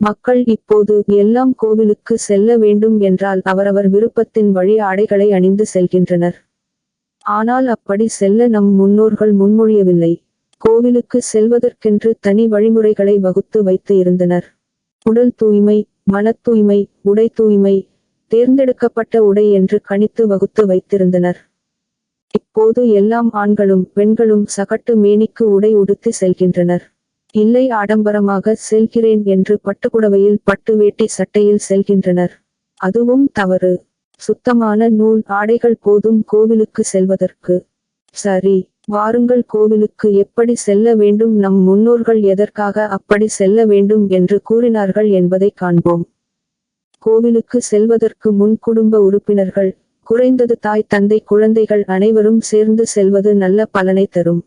மக்கள் இப்போது எல்லாம் கோவிலுக்கு செல்ல வேண்டும் என்றால் அவரவர் விருப்பத்தின் வழி ஆடைகளை அணிந்து செல்கின்றனர். ஆனால் அப்படி செல்ல நம் முன்னோர்கள் முன்மொழியவில்லை. கோவிலுக்கு செல்வதற்கென்று தனி வழிமுறைகளை வகுத்து வைத்து இருந்தனர். உடல் தூய்மை மனத் தூய்மை உடை தூய்மை தேர்ந்தெடுக்கப்பட்ட உடை என்று கணித்து வகுத்து வைத்திருந்தனர். இப்போது எல்லாம் ஆண்களும் பெண்களும் சகட்டு மேனிக்கு உடை உடுத்தி செல்கின்றனர். இல்லை ஆடம்பரமாக செல்கிறேன் என்று பட்டுப்புடவையில் பட்டு வேட்டி சட்டையில் செல்கின்றனர். அதுவும் தவறு. சுத்தமான நூல் ஆடைகள் போதும் கோவிலுக்கு செல்வதற்கு. சரி வாருங்கள் கோவிலுக்கு எப்படி செல்ல வேண்டும்? நம் முன்னோர்கள் எதற்காக அப்படி செல்ல வேண்டும் என்று கூறினார்கள் என்பதை காண்போம். கோவிலுக்கு செல்வதற்கு முன் குடும்ப உறுப்பினர்கள் குறைந்தது தாய் தந்தை குழந்தைகள் அனைவரும் சேர்ந்து செல்வது நல்ல பலனை தரும்.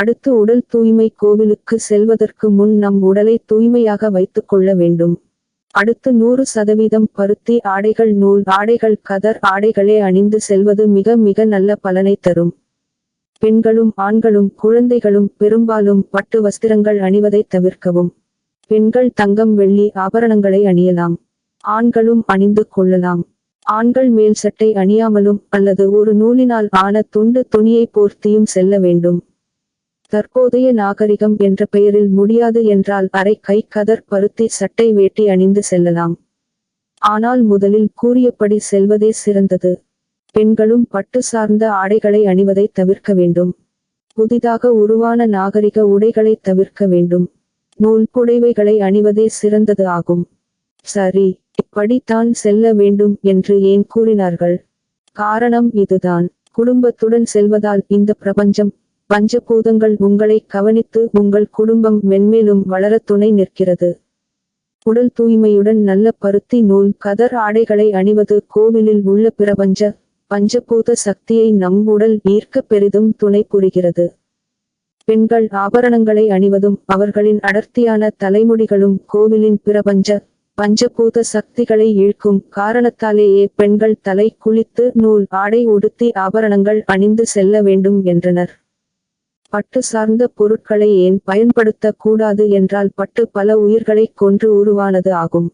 அடுத்து உடல் தூய்மை கோவிலுக்கு செல்வதற்கு முன் நம் உடலை தூய்மையாக வைத்துக் கொள்ள வேண்டும். அடுத்து நூறு சதவீதம் பருத்தி ஆடைகள் நூல் ஆடைகள் கதர் ஆடைகளே அணிந்து செல்வது மிக மிக நல்ல பலனை தரும். பெண்களும் ஆண்களும் குழந்தைகளும் பெரும்பாலும் பட்டு வஸ்திரங்கள் அணிவதை தவிர்க்கவும். பெண்கள் தங்கம் வெள்ளி ஆபரணங்களை அணியலாம். ஆண்களும் அணிந்து கொள்ளலாம். ஆண்கள் மேல் சட்டை அணியாமலும் அல்லது ஒரு நூலினால் ஆன துண்டு துணியை போர்த்தியும் செல்ல வேண்டும். தற்போதைய நாகரிகம் என்ற பெயரில் முடியாது என்றால் அரை கை கதர் பருத்தி சட்டை வேட்டி அணிந்து செல்லலாம். ஆனால் முதலில் கூறியபடி செல்வதே சிறந்தது. பெண்களும் பட்டு சார்ந்த ஆடைகளை அணிவதை தவிர்க்க வேண்டும். புதிதாக உருவான நாகரிக உடைகளை தவிர்க்க வேண்டும். நூல் புடைவைகளை அணிவதே சிறந்தது ஆகும். சரி இப்படித்தான் செல்ல வேண்டும் என்று ஏன் கூறினார்கள்? காரணம் இதுதான். குடும்பத்துடன் செல்வதால் இந்த பிரபஞ்சம் பஞ்சபூதங்கள் உங்களை கவனித்து உங்கள் குடும்பம் மென்மேலும் வளர துணை நிற்கிறது. உடல் தூய்மையுடன் நல்ல பருத்தி நூல் கதர் ஆடைகளை அணிவது கோவிலில் உள்ள பிரபஞ்ச பஞ்சபூத சக்தியை நம் உடல் ஈர்க்க பெரிதும் துணை புரிகிறது. பெண்கள் ஆபரணங்களை அணிவதும் அவர்களின் அடர்த்தியான தலைமுடிகளும் கோவிலின் பிரபஞ்ச பஞ்சபூத சக்திகளை இழுக்கும் காரணத்தாலேயே பெண்கள் தலை குளித்து நூல் ஆடை உடுத்தி ஆபரணங்கள் அணிந்து செல்ல வேண்டும் என்றனர். பட்டு சார்ந்த பொருட்களை ஏன் பயன்படுத்தக்கூடாது என்றால் பட்டு பல உயிர்களைக் கொன்று உருவானது ஆகும்.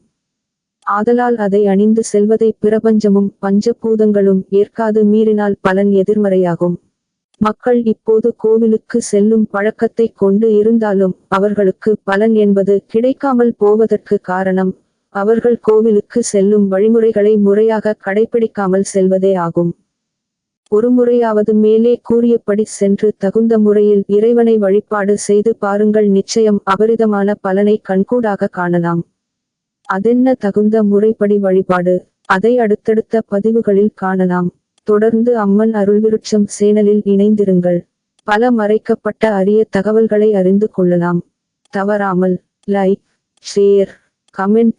ஆதலால் அதை அணிந்து செல்வதை பிரபஞ்சமும் பஞ்சபூதங்களும் ஏற்காது மீறினால் பலன் எதிர்மறையாகும். மக்கள் இப்போது கோவிலுக்கு செல்லும் பழக்கத்தை கொண்டு இருந்தாலும் அவர்களுக்கு பலன் என்பது கிடைக்காமல் போவதற்கு காரணம் அவர்கள் கோவிலுக்கு செல்லும் வழிமுறைகளை முறையாக கடைபிடிக்காமல் செல்வதே ஆகும். ஒரு முறையாவது மேலே கூறியபடி சென்று தகுந்த முறையில் இறைவனை வழிபாடு செய்து பாருங்கள். நிச்சயம் அபரிதமான பலனை கண்கூடாக காணலாம். அதென்ன தகுந்த முறைப்படி வழிபாடு? அதை அடுத்தடுத்த பதிவுகளில் காணலாம். தொடர்ந்து அம்மன் அருள்விருட்சம் சேனலில் இணைந்திருங்கள். பல மறைக்கப்பட்ட அரிய தகவல்களை அறிந்து கொள்ளலாம். தவறாமல் லைக் ஷேர் கமெண்ட்